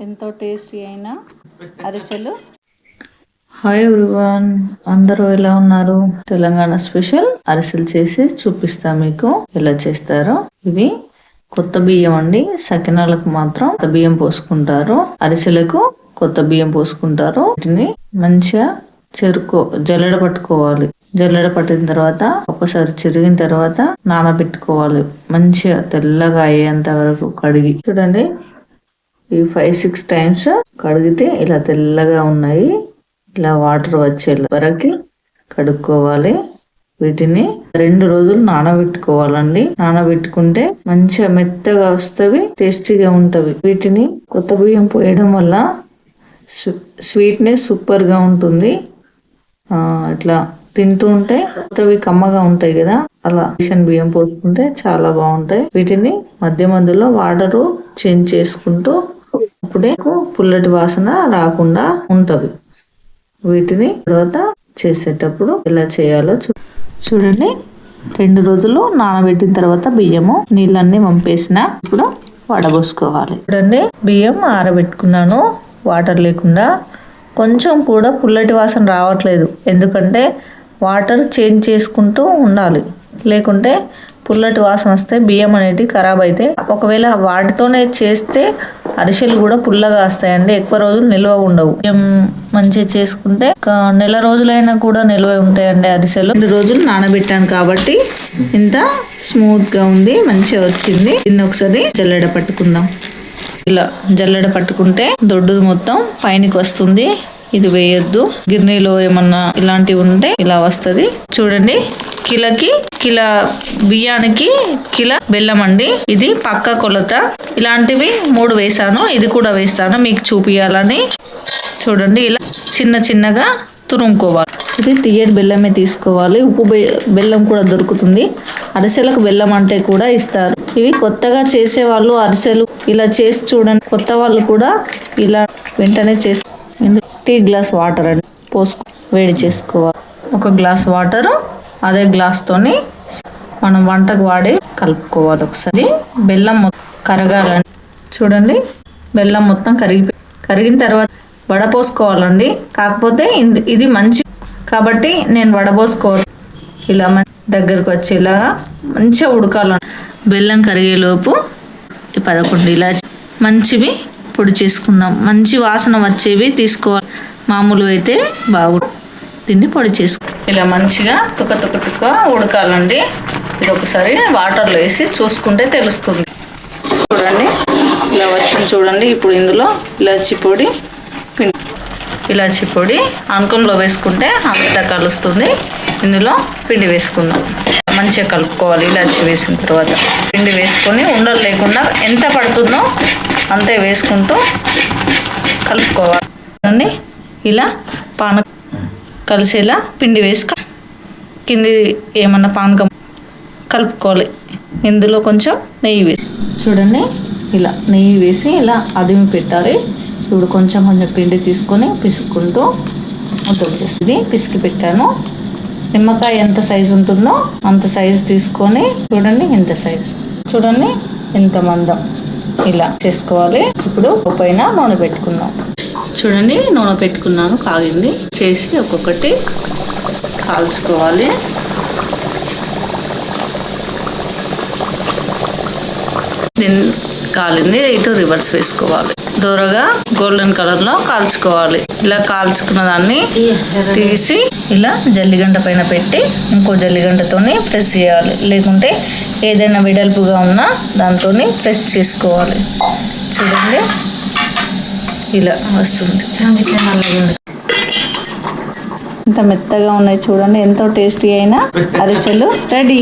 ఎంతో టేస్టీ అయిన అరిసెలు. హాయ్ ఎవ్రీవన్ అందరూ ఎలా ఉన్నారు? తెలంగాణ స్పెషల్ అరిసెలు చేసి చూపిస్తా మీకు ఎలా చేస్తారో. ఇవి కొత్త బియ్యం అండి సకినాలకు మాత్రం కొత్త బియ్యం పోసుకుంటారు. అరిసెలకు కొత్త బియ్యం పోసుకుంటారు. వీటిని మంచిగా చెరుకో జల్లెడ పట్టుకోవాలి. జల్లెడ పట్టిన తర్వాత ఒకసారి చెరిగిన తర్వాత నానబెట్టుకోవాలి. మంచిగా తెల్లగా అయ్యేంత వరకు కడిగి. చూడండి ఈ ఫైవ్ సిక్స్ టైమ్స్ కడిగితే ఇలా తెల్లగా ఉన్నాయి. ఇలా వాటర్ వచ్చే వరకు కడుక్కోవాలి. వీటిని రెండు రోజులు నానబెట్టుకోవాలండి. నానబెట్టుకుంటే మంచిగా మెత్తగా వస్తవి టేస్టీగా ఉంటవి. వీటిని కొత్త బియ్యం పోయడం వల్ల స్వీట్నెస్ సూపర్గా ఉంటుంది. ఇట్లా తింటూ ఉంటే కొత్తవి కమ్మగా ఉంటాయి కదా అలా రేషన్ బియ్యం పోసుకుంటే చాలా బాగుంటాయి. వీటిని మధ్య మధ్యలో వాటరు చేంజ్ చేసుకుంటూ అప్పుడే పుల్లటి వాసన రాకుండా ఉంటవి వీటిని తర్వాత చేసేటప్పుడు ఎలా చేయాలో చూ చూడండి. రెండు రోజులు నానబెట్టిన తర్వాత బియ్యము నీళ్ళన్నీ పంపేసిన ఇప్పుడు వడబోసుకోవాలి. చూడండి బియ్యం ఆరబెట్టుకున్నాను. వాటర్ లేకుండా. కొంచెం కూడా పుల్లటి వాసన రావట్లేదు. ఎందుకంటే వాటర్ చేంజ్ చేసుకుంటూ ఉండాలి. లేకుంటే పుల్లటి వాసన వస్తే బియ్యం అనేది ఖరాబ్ అయితే ఒకవేళ వాటితోనే చేస్తే అరిసెలు కూడా పుల్లగా వస్తాయండి ఎక్కువ రోజులు నిల్వ ఉండవు. మంచిగా చేసుకుంటే ఒక నెల రోజులైనా కూడా నిల్వ ఉంటాయండి అరిసెలు. రెండు రోజులు నానబెట్టాను కాబట్టి ఇంత స్మూత్గా ఉంది మంచిగా వచ్చింది. దీన్ని ఒకసారి జల్లెడ పట్టుకుందాం. ఇలా జల్లెడ పట్టుకుంటే దొడ్డు మొత్తం పైనకి వస్తుంది. ఇది వేయొద్దు. గిర్నీలో ఏమన్నా ఇలాంటివి ఉంటే ఇలా వస్తుంది. చూడండి. కిలకి కిల బియ్యానికి కిల బెల్లం అండి ఇది పక్క కొలత. ఇలాంటివి మూడు వేసాను ఇది కూడా వేస్తాను. మీకు చూపియాలని. చూడండి ఇలా చిన్న చిన్నగా తురుముకోవాలి. ఇది తీయటి బెల్లమే తీసుకోవాలి. ఉప్పు బె- బెల్లం కూడా దొరుకుతుంది. అరిసెలకు బెల్లం అంటే కూడా ఇస్తారు. ఇవి కొత్తగా చేసే వాళ్ళు అరిసెలు ఇలా చేసి చూడండి. కొత్త వాళ్ళు కూడా ఇలా వెంటనే చేస్తారు. టీ గ్లాస్ వాటర్ అండి. పోసుకో వేడి చేసుకోవాలి. ఒక గ్లాస్ వాటర్ అదే గ్లాస్ తోని మనం వంటకు వాడి కలుపుకోవాలి ఒకసారి. బెల్లం మొత్తం కరగాలండి. చూడండి బెల్లం మొత్తం కరిగి కరిగిన తర్వాత వడపోసుకోవాలండి. కాకపోతే ఇది మంచి కాబట్టి నేను వడపోసుకోవాలి. ఇలా దగ్గరకు వచ్చేలాగా మంచిగా ఉడకాలండి. బెల్లం కరిగేలోపు ఈ పదకొండు ఇలా మంచివి పొడి చేసుకుందాం. మంచి వాసన వచ్చేవి తీసుకోవాలి. మామూలు అయితే బాగుంటుంది దీన్ని పొడి చేసుకుందాం ఇలా మంచిగా తుక తుక తుక ఉడకాలండి. ఇది ఒకసారి వాటర్లో వేసి చూసుకుంటే తెలుస్తుంది. చూడండి ఇలా వచ్చింది చూడండి ఇప్పుడు ఇందులో ఇలాచి పొడి పిండి ఇలాచి పొడి అంకంలో వేసుకుంటే అంతా కలుస్తుంది. ఇందులో పిండి వేసుకుందాం. మంచిగా కలుపుకోవాలి ఇలాచి వేసిన తర్వాత. పిండి వేసుకొని ఉండలు లేకుండా ఎంత పడుతుందో అంతే వేసుకుంటూ కలుపుకోవాలి. ఇలా పాన కలిసేలా పిండి వేసి కింది ఏమన్నా పానకం కలుపుకోవాలి. ఇందులో కొంచెం నెయ్యి వేసి చూడండి ఇలా నెయ్యి వేసి ఇలా అదిమి పెట్టాలి. ఇప్పుడు కొంచెం కొంచెం పిండి తీసుకొని పిసుక్కుంటూ ముద్దలు చేసి పిసికి పెట్టాను. నిమ్మకాయ ఎంత సైజు ఉంటుందో అంత సైజు తీసుకొని చూడండి ఇంత సైజు చూడండి ఇంత మందం. ఇలా చేసుకోవాలి. ఇప్పుడు పైన నూనె పెట్టుకుందాం. చూడండి నూనె పెట్టుకున్నాను కాగింది. చేసి ఒక్కొక్కటి కాల్చుకోవాలి. కాలింది ఇటు రివర్స్ వేసుకోవాలి. దూరగా గోల్డెన్ కలర్లో కాల్చుకోవాలి. ఇలా కాల్చుకున్న దాన్ని తీసి ఇలా జల్లిగంట పైన పెట్టి ఇంకో జల్లిగంటతోని ప్రెస్ చేయాలి. లేకుంటే ఏదైనా వెడల్పుగా ఉన్నా దాంతో ప్రెస్ చేసుకోవాలి. చూడండి. ఇలా వస్తుంది. ఇంత మెత్తగా ఉన్నాయి చూడండి ఎంతో టేస్టీ అయిన అరిసెలు. రెడీ.